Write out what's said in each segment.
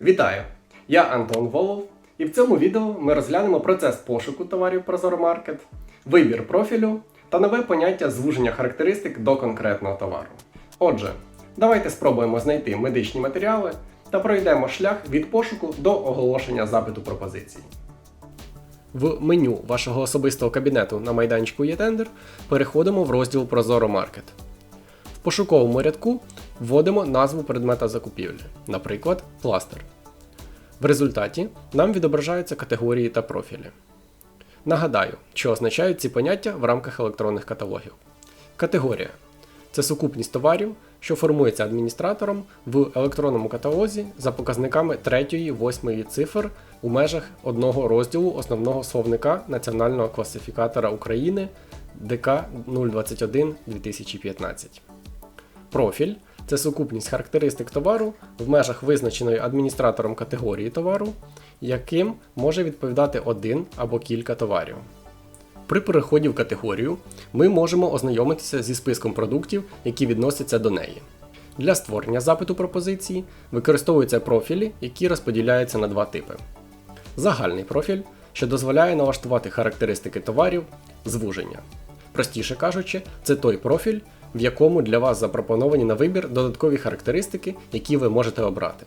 Вітаю! Я Антон Волов, і в цьому відео ми розглянемо процес пошуку товарів ProZorro.Market, вибір профілю та нове поняття звуження характеристик до конкретного товару. Отже, давайте спробуємо знайти медичні матеріали та пройдемо шлях від пошуку до оголошення запиту пропозиції. В меню вашого особистого кабінету на майданчику eTender переходимо в розділ Прозоро Маркет. В пошуковому рядку вводимо назву предмета закупівлі, наприклад, пластир. В результаті нам відображаються категорії та профілі. Нагадаю, що означають ці поняття в рамках електронних каталогів. Категорія це сукупність товарів, що формується адміністратором в електронному каталозі за показниками 3, 8 цифр у межах одного розділу основного словника Національного класифікатора України ДК 021 2015. Профіль це сукупність характеристик товару в межах визначеної адміністратором категорії товару, яким може відповідати один або кілька товарів. При переході в категорію ми можемо ознайомитися зі списком продуктів, які відносяться до неї. Для створення запиту пропозиції використовуються профілі, які розподіляються на два типи: загальний профіль, що дозволяє налаштувати характеристики товарів, звуження. Простіше кажучи, це той профіль, в якому для вас запропоновані на вибір додаткові характеристики, які ви можете обрати.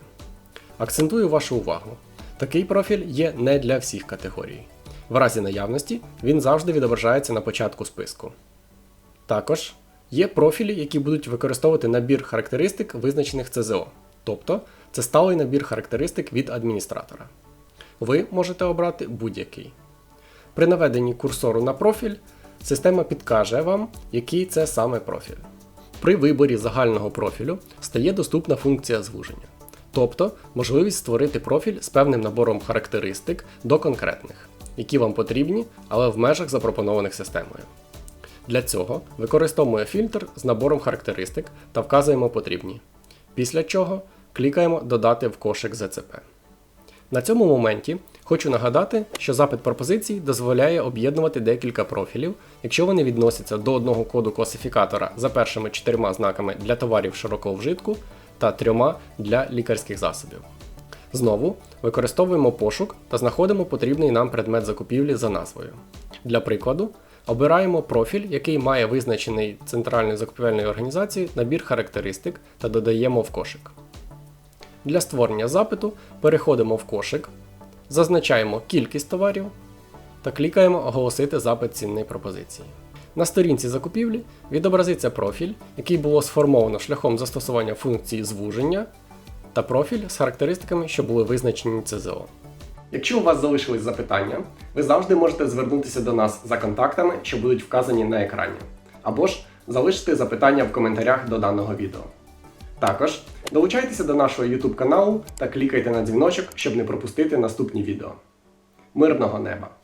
Акцентую вашу увагу. Такий профіль є не для всіх категорій. В разі наявності він завжди відображається на початку списку. Також є профілі, які будуть використовувати набір характеристик, визначених ЦЗО, тобто це сталий набір характеристик від адміністратора. Ви можете обрати будь-який. При наведенні курсору на профіль система підкаже вам, який це саме профіль. При виборі загального профілю стає доступна функція звуження, тобто можливість створити профіль з певним набором характеристик до конкретних, які вам потрібні, але в межах запропонованих системою. Для цього використовуємо фільтр з набором характеристик та вказуємо потрібні. Після чого клікаємо Додати в кошик ЗЦП. На цьому моменті хочу нагадати, що запит пропозицій дозволяє об'єднувати декілька профілів, якщо вони відносяться до одного коду класифікатора за першими чотирма знаками для товарів широкого вжитку та трьома для лікарських засобів. Знову використовуємо пошук та знаходимо потрібний нам предмет закупівлі за назвою. Для прикладу, обираємо профіль, який має визначений центральною закупівельною організацією набір характеристик та додаємо в кошик. Для створення запиту переходимо в кошик, зазначаємо кількість товарів та клікаємо Оголосити запит цінної пропозиції. На сторінці закупівлі відобразиться профіль, який було сформовано шляхом застосування функції звуження та профіль з характеристиками, що були визначені ЦЗО. Якщо у вас залишились запитання, ви завжди можете звернутися до нас за контактами, що будуть вказані на екрані, або ж залишити запитання в коментарях до даного відео. Також долучайтеся до нашого YouTube каналу та клікайте на дзвіночок, щоб не пропустити наступні відео. Мирного неба!